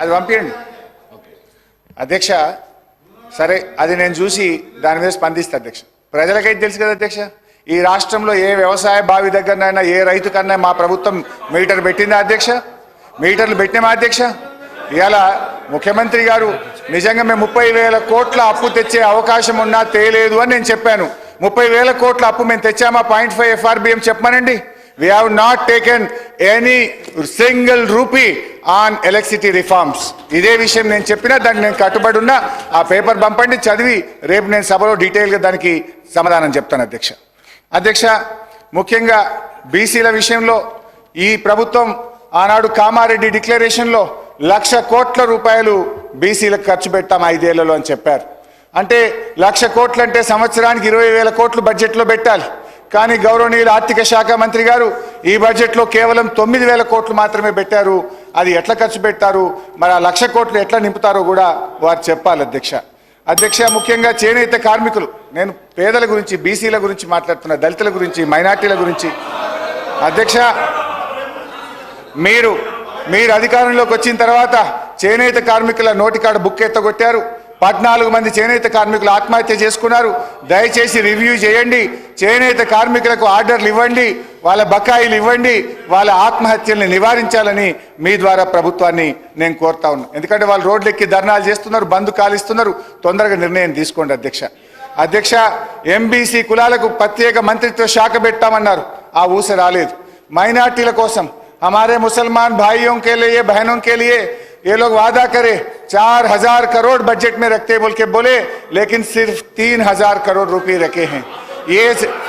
అది పంపించండి అధ్యక్ష సరే అది నేను చూసి దాని మీద స్పందిస్తా అధ్యక్ష. ప్రజలకైతే తెలుసు కదా అధ్యక్ష ఈ రాష్ట్రంలో ఏ వ్యవసాయ బావి దగ్గరనైనా ఏ రైతు కన్నా మా ప్రభుత్వం మీటర్ పెట్టిందా అధ్యక్ష? మీటర్లు పెట్టినామా అధ్యక్ష? ఇవాళ ముఖ్యమంత్రి గారు నిజంగా మేము ముప్పై వేల కోట్ల అప్పు తెచ్చే అవకాశం ఉన్నా తేలేదు అని నేను చెప్పాను. ముప్పై వేల కోట్ల అప్పు మేము తెచ్చామా? పాయింట్ ఫైవ్ ఎఫ్ఆర్బిఎం చెప్పమనండి. We have not taken any single rupee on electricity reforms. ఇదే విషయం నేను చెప్పినా దాన్ని నేను కట్టుబడి ఉన్నా. ఆ పేపర్ పంపండి చదివి రేపు నేను సభలో డీటెయిల్గా దానికి సమాధానం చెప్తాను అధ్యక్ష. అధ్యక్ష ముఖ్యంగా బీసీల విషయంలో ఈ ప్రభుత్వం ఆనాడు కామారెడ్డి డిక్లరేషన్లో లక్ష కోట్ల రూపాయలు బీసీలకు ఖర్చు పెట్టాం ఐదేళ్ళలో అని చెప్పారు. అంటే లక్ష కోట్లు అంటే సంవత్సరానికి ఇరవై వేల కోట్లు బడ్జెట్లో పెట్టాలి. కానీ గౌరవనీయులు ఆర్థిక శాఖ మంత్రి గారు ఈ బడ్జెట్లో కేవలం తొమ్మిది వేల కోట్లు మాత్రమే పెట్టారు. అది ఎట్లా ఖర్చు పెట్టారు మరి ఆ లక్ష కోట్లు ఎట్లా నింపుతారో కూడా వారు చెప్పాలి అధ్యక్ష. అధ్యక్ష ముఖ్యంగా చేనేత కార్మికులు. నేను పేదల గురించి బీసీల గురించి మాట్లాడుతున్నా దళితుల గురించి మైనార్టీల గురించి. అధ్యక్ష మీరు మీరు అధికారంలోకి వచ్చిన తర్వాత చేనేత కార్మికుల నోటికాడ బుక్ ఎత్తగొట్టారు పద్నాలుగు మంది చేనేత కార్మికులు ఆత్మహత్య చేసుకున్నారు దయచేసి రివ్యూ చేయండి చేనేత కార్మికులకు ఆర్డర్లు ఇవ్వండి వాళ్ళ బకాయిలు ఇవ్వండి వాళ్ళ ఆత్మహత్యల్ని నివారించాలని మీ ద్వారా ప్రభుత్వాన్ని నేను కోరుతా ఉన్నా ఎందుకంటే వాళ్ళు రోడ్లెక్కి ధర్నాలు చేస్తున్నారు బంద్ కాలిస్తున్నారు తొందరగా నిర్ణయం తీసుకోండి అధ్యక్ష అధ్యక్ష ఎంబీసీ కులాలకు ప్రత్యేక మంత్రిత్వ శాఖ పెట్టామన్నారు ఆ ఊస రాలేదు మైనార్టీల కోసం हमारे मुसलमान भाइयों के लिए बहनों के लिए ये लोग वादा करे चार हज़ार करोड़ बजट में रखते बोल के बोले, लेकिन सिर्फ़ तीन हज़ार करोड़ रुपए रखे हैं। ये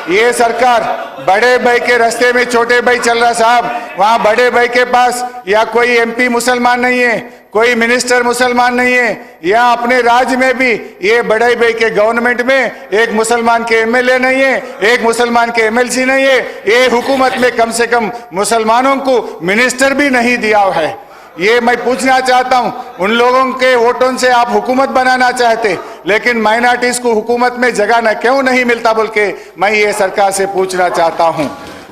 ये सरकार बड़े भाई के रास्ते में छोटे भाई चल रहा साहब। वहाँ बड़े भाई के पास या कोई एमपी मुसलमान नहीं है, कोई मिनिस्टर मुसलमान नहीं है, या अपने राज्य में भी ये बड़े भाई के गवर्नमेंट में एक मुसलमान के एमएलए नहीं है, एक मुसलमान के एमएलसी नहीं है, ये हुकूमत में कम से कम मुसलमानों को मिनिस्टर भी नहीं दिया है। ये मैं पूछना चाहता हूं उन लोगों के वोटों से आप हुकूमत बनाना चाहते लेकिन माइनॉरिटीज को हुकूमत में जगह न क्यों नहीं मिलता बोल के मैं ये सरकार से पूछना चाहता हूं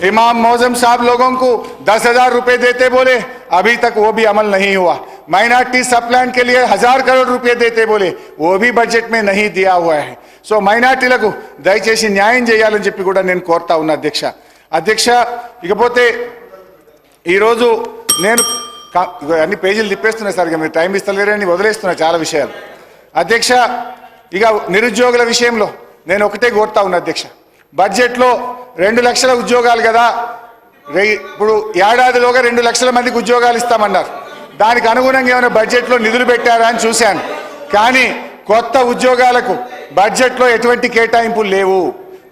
इमाम मौजम साहब लोगों को दस हजार रुपए देते बोले अभी तक वो भी अमल नहीं हुआ माइनॉरिटी सप्लान के लिए हजार करोड़ रुपए देते बोले वो भी बजट में नहीं दिया हुआ है సో మైనార్టీలకు దయచేసి న్యాయం చేయాలని చెప్పి కూడా నేను కోరుతా ఉన్నా అధ్యక్ష అధ్యక్ష ఇకపోతే ఈరోజు నేను కా- ఇగో అన్ని పేజీలు తిప్పేస్తున్నాయి సార్ ఇక మీరు టైం ఇస్తలేరని వదిలేస్తున్నా చాలా విషయాలు. అధ్యక్ష ఇక నిరుద్యోగుల విషయంలో నేను ఒకటే కోరుతా ఉన్నా అధ్యక్ష. బడ్జెట్లో రెండు లక్షల ఉద్యోగాలు కదా ఇప్పుడు ఏడాదిలోగా రెండు లక్షల మందికి ఉద్యోగాలు ఇస్తామన్నారు. దానికి అనుగుణంగా ఏమైనా బడ్జెట్లో నిధులు పెట్టారా అని చూశాను. కానీ కొత్త ఉద్యోగాలకు బడ్జెట్లో ఎటువంటి కేటాయింపులు లేవు.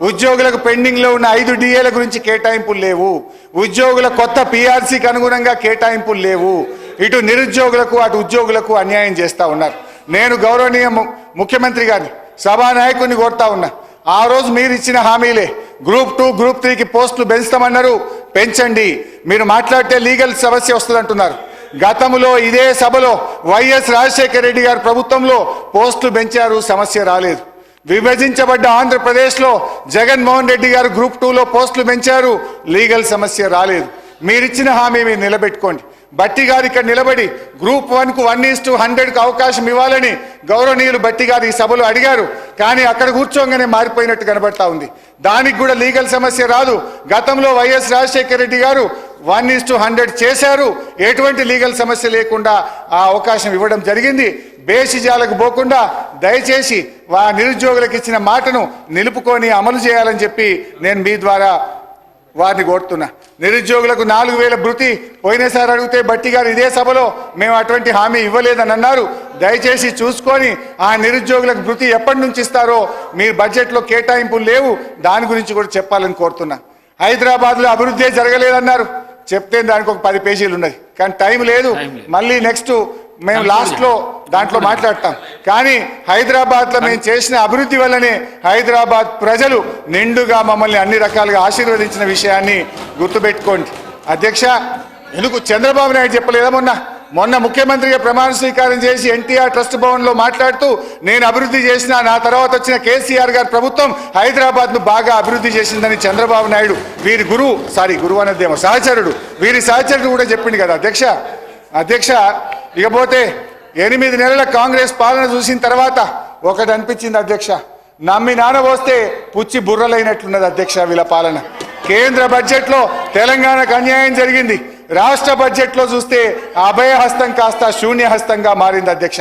ఉద్యోగులకు పెండింగ్లో ఉన్న ఐదు డిఏల గురించి కేటాయింపులు లేవు. ఉద్యోగుల కొత్త పీఆర్సీకి అనుగుణంగా కేటాయింపులు లేవు. ఇటు నిరుద్యోగులకు అటు ఉద్యోగులకు అన్యాయం చేస్తా ఉన్నారు. నేను గౌరవనీయ ము- ముఖ్యమంత్రి గారిని సభానాయకుడిని కోరుతా ఉన్నా. ఆ రోజు మీరు ఇచ్చిన హామీలే. గ్రూప్ టూ గ్రూప్ త్రీకి పోస్టులు పెంచుతామన్నారు. పెంచండి. మీరు మాట్లాడితే లీగల్ సమస్య వస్తుందంటున్నారు. గతంలో ఇదే సభలో వైఎస్ రాజశేఖర రెడ్డి గారు ప్రభుత్వంలో పోస్టులు పెంచారు. సమస్య రాలేదు. విభజించబడ్డ ఆంధ్రప్రదేశ్లో జగన్మోహన్ రెడ్డి గారు గ్రూప్ టూలో పోస్టులు పెంచారు. లీగల్ సమస్య రాలేదు. మీరిచ్చిన హామీ మీరు నిలబెట్టుకోండి. బట్టి గారు ఇక్కడ నిలబడి గ్రూప్ వన్కు వన్ ఈస్ టు హండ్రెడ్కు అవకాశం ఇవ్వాలని గౌరవనీయులు బట్టి గారు ఈ సభలో అడిగారు. కానీ అక్కడ కూర్చోగానే మారిపోయినట్టు కనబడతా ఉంది. దానికి కూడా లీగల్ సమస్య రాదు. గతంలో వైఎస్ రాజశేఖర రెడ్డి గారు వన్ ఈస్ టు హండ్రెడ్ చేశారు. ఎటువంటి లీగల్ సమస్య లేకుండా ఆ అవకాశం ఇవ్వడం జరిగింది. బేసిజాలకు పోకుండా దయచేసి వా నిరుద్యోగులకు ఇచ్చిన మాటను నిలుపుకొని అమలు చేయాలని చెప్పి నేను మీ ద్వారా వారిని కోరుతున్నా. నిరుద్యోగులకు నాలుగు వేల భృతి పోయినసారి అడిగితే బట్టి గారు ఇదే సభలో మేము అటువంటి హామీ ఇవ్వలేదని అన్నారు. దయచేసి చూసుకొని ఆ నిరుద్యోగులకు భృతి ఎప్పటి నుంచి ఇస్తారో మీరు బడ్జెట్లో కేటాయింపులు లేవు. దాని గురించి కూడా చెప్పాలని కోరుతున్నా. హైదరాబాద్లో అభివృద్ధి జరగలేదన్నారు. చెప్తే దానికి ఒక పది పేజీలు ఉన్నది. కానీ టైం లేదు. మళ్ళీ నెక్స్ట్ మేము లాస్ట్లో దాంట్లో మాట్లాడతాం. కానీ హైదరాబాద్లో మేము చేసిన అభివృద్ధి వల్లనే హైదరాబాద్ ప్రజలు నిండుగా మమ్మల్ని అన్ని రకాలుగా ఆశీర్వదించిన విషయాన్ని గుర్తుపెట్టుకోండి. అధ్యక్ష ఎందుకు చంద్రబాబు నాయుడు చెప్పలేదా మొన్న? మొన్న ముఖ్యమంత్రిగా ప్రమాణ స్వీకారం చేసి ఎన్టీఆర్ ట్రస్ట్ భవన్లో మాట్లాడుతూ నేను అభివృద్ధి చేసిన నా తర్వాత వచ్చిన కేసీఆర్ గారి ప్రభుత్వం హైదరాబాద్ను బాగా అభివృద్ధి చేసిందని చంద్రబాబు నాయుడు వీరి గురువు సారీ గురువు అనేదేమో సహచరుడు వీరి సహచరుడు కూడా చెప్పింది కదా అధ్యక్ష. అధ్యక్ష ఇకపోతే ఎనిమిది నెలల కాంగ్రెస్ పాలన చూసిన తర్వాత ఒకటి అనిపించింది అధ్యక్ష. నమ్మి నానబోస్తే పుచ్చి బుర్రలైనట్లున్నది అధ్యక్ష వీళ్ళ పాలన. కేంద్ర బడ్జెట్లో తెలంగాణకు అన్యాయం జరిగింది. రాష్ట్ర బడ్జెట్లో చూస్తే అభయహస్తం కాస్త శూన్యహస్తంగా మారింది అధ్యక్ష.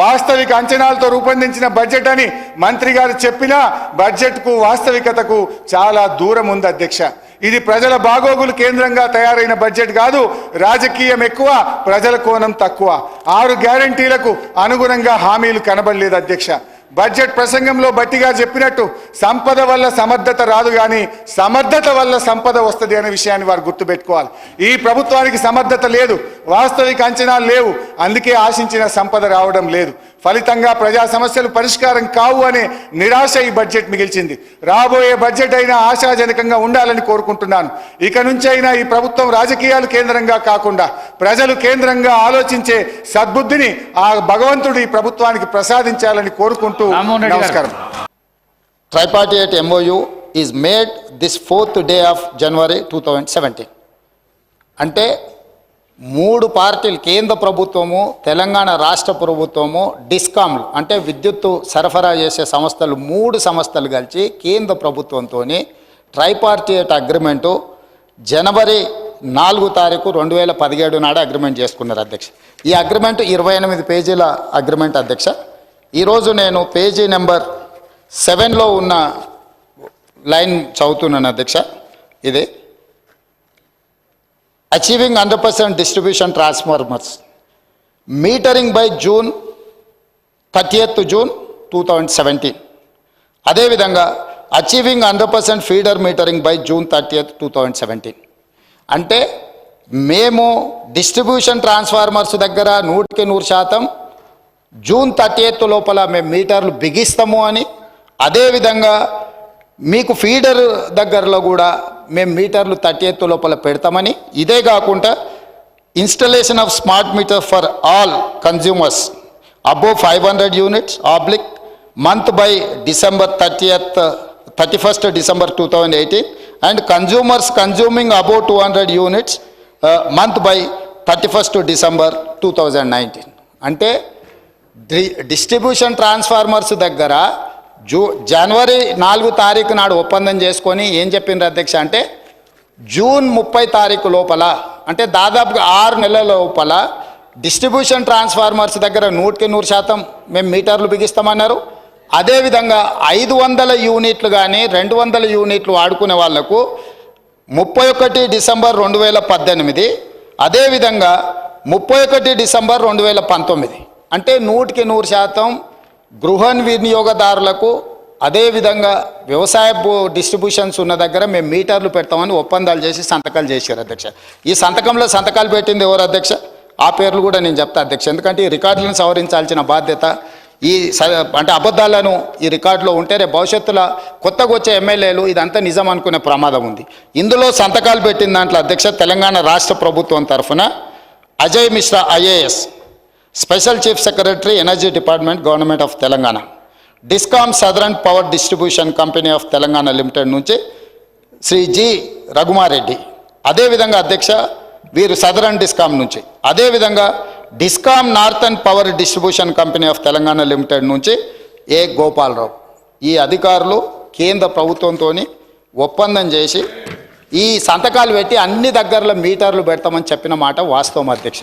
వాస్తవిక అంచనాలతో రూపొందించిన బడ్జెట్ అని మంత్రి గారు చెప్పినా బడ్జెట్కు వాస్తవికతకు చాలా దూరం ఉంది అధ్యక్ష. ఇది ప్రజల బాగోగులు కేంద్రంగా తయారైన బడ్జెట్ కాదు రాజకీయం ఎక్కువ ప్రజల కోణం తక్కువ. ఆరు గ్యారంటీలకు అనుగుణంగా హామీలు కనబడలేదు అధ్యక్ష. బడ్జెట్ ప్రసంగంలో బట్టిగా చెప్పినట్టు సంపద వల్ల సమర్థత రాదు కానీ సమర్థత వల్ల సంపద వస్తుంది అనే విషయాన్ని వారు గుర్తుపెట్టుకోవాలి. ఈ ప్రభుత్వానికి సమర్థత లేదు వాస్తవిక అంచనాలు లేవు అందుకే ఆశించిన సంపద రావడం లేదు. ఫలితంగా ప్రజా సమస్యలు పరిష్కారం కావు అనే నిరాశ ఈ బడ్జెట్ మిగిల్చింది రాబోయే బడ్జెట్ అయినా ఆశాజనకంగా ఉండాలని కోరుకుంటున్నాను ఇక నుంచి అయినా ఈ ప్రభుత్వం రాజకీయాలు కేంద్రంగా కాకుండా ప్రజలు కేంద్రంగా ఆలోచించే సద్బుద్ధిని ఆ భగవంతుడు ఈ ప్రభుత్వానికి ప్రసాదించాలని కోరుకుంటూ. నమస్కారం tripartite MOU is made this fourth day of January 2017. అంటే మూడు పార్టీలు కేంద్ర ప్రభుత్వము తెలంగాణ రాష్ట్ర ప్రభుత్వము డిస్కామ్లు అంటే విద్యుత్తు సరఫరా చేసే సంస్థలు మూడు సంస్థలు కలిసి కేంద్ర ప్రభుత్వంతో ట్రైపార్టీట్ అగ్రిమెంటు జనవరి నాలుగు తారీఖు రెండు వేల పదిహేడు నాడు అగ్రిమెంట్ చేసుకున్నారు అధ్యక్ష. ఈ అగ్రిమెంట్ ఇరవై ఎనిమిది పేజీల అగ్రిమెంట్ అధ్యక్ష. ఈరోజు నేను పేజీ నెంబర్ సెవెన్లో ఉన్న లైన్ చదువుతున్నాను అధ్యక్ష. ఇది achieving hundred percent distribution transformers metering by June thirtieth June two thousand seventeen అదేవిధంగా achieving hundred percent feeder metering by June thirtieth two thousand seventeen అంటే మేము డిస్ట్రిబ్యూషన్ ట్రాన్స్ఫార్మర్స్ దగ్గర నూటికి నూరు శాతం జూన్ థర్టీ లోపల మేము మీటర్లు బిగిస్తాము అని అదేవిధంగా మీకు ఫీడర్ దగ్గరలో కూడా మేము మీటర్లు థర్టీ ఎయిత్ లోపల పెడతామని. ఇదే కాకుండా installation of smart meter for all consumers above five hundred units oblique month by December thirtieth thirty first December two thousand eighteen and consumers consuming above two hundred units month by thirty first December two thousand nineteen అంటే డి- distribution transformers దగ్గర జూ జనవరి నాలుగు తారీఖు నాడు ఒప్పందం చేసుకొని ఏం చెప్పిండ్రు అధ్యక్ష అంటే జూన్ ముప్పై తారీఖు లోపల అంటే దాదాపుగా ఆరు నెలల లోపల డిస్ట్రిబ్యూషన్ ట్రాన్స్ఫార్మర్స్ దగ్గర నూటికి నూరు శాతం మేము మీటర్లు బిగిస్తామన్నారు. అదేవిధంగా ఐదు వందల యూనిట్లు కానీ రెండు వందల యూనిట్లు వాడుకునే వాళ్ళకు ముప్పై ఒకటి డిసెంబర్ రెండు వేల పద్దెనిమిది అదేవిధంగా ముప్పై ఒకటి డిసెంబర్ రెండు వేల పంతొమ్మిది. అంటే నూటికి నూరు శాతం గృహ వినియోగదారులకు అదేవిధంగా వ్యవసాయ డిస్ట్రిబ్యూషన్స్ ఉన్న దగ్గర మేము మీటర్లు పెడతామని ఒప్పందాలు చేసి సంతకాలు చేశారు అధ్యక్ష. ఈ సంతకంలో సంతకాలు పెట్టింది ఎవరు అధ్యక్ష? ఆ పేర్లు కూడా నేను చెప్తా అధ్యక్ష. ఎందుకంటే ఈ రికార్డులను సవరించాల్సిన బాధ్యత ఈ స- అంటే అబద్ధాలను ఈ రికార్డులో ఉంటే రేపు భవిష్యత్తులో కొత్తగా వచ్చే ఎమ్మెల్యేలు ఇదంతా నిజం అనుకునే ప్రమాదం ఉంది. ఇందులో సంతకాలు పెట్టిన దాంట్లో అధ్యక్ష తెలంగాణ రాష్ట్ర ప్రభుత్వం తరఫున Ajay Mishra IAS special chief secretary energy department government of Telangana. Discom southern power distribution company of Telangana limited నుంచి శ్రీ జి రఘుమారెడ్డి. అదేవిధంగా అధ్యక్ష వీరు సదరన్ డిస్కామ్ నుంచి. అదేవిధంగా discom northern power distribution company of Telangana limited నుంచి ఏ గోపాలరావు. ఈ అధికారులు కేంద్ర ప్రభుత్వంతో ఒప్పందం చేసి ఈ సంతకాలు పెట్టి అన్ని దగ్గరలో మీటర్లు పెడతామని చెప్పిన మాట వాస్తవం అధ్యక్ష.